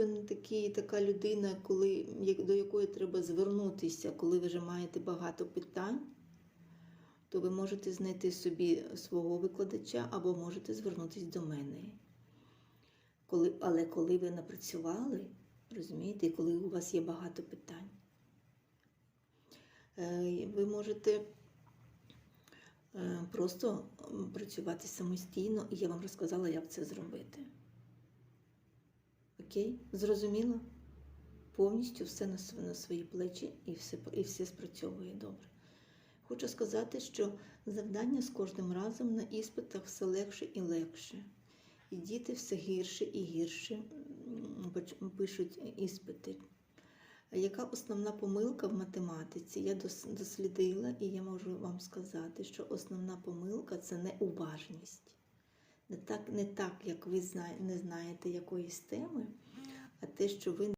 потрібен такий, така людина, коли, до якої треба звернутися, коли ви вже маєте багато питань, то ви можете знайти собі свого викладача або можете звернутися до мене. Коли, але коли ви напрацювали, розумієте, коли у вас є багато питань, е, ви можете е, просто працювати самостійно, і я вам розказала, як це зробити. Окей? Зрозуміло? Повністю все на, свої плечі і все, і все спрацьовує добре. Хочу сказати, що завдання з кожним разом на іспитах все легше і легше. І діти все гірше і гірше пишуть іспити. Яка основна помилка в математиці? Я дослідила, і я можу вам сказати, що основна помилка це неуважність. Так, не так як ви не знаєте якоїсь теми, а те, що ви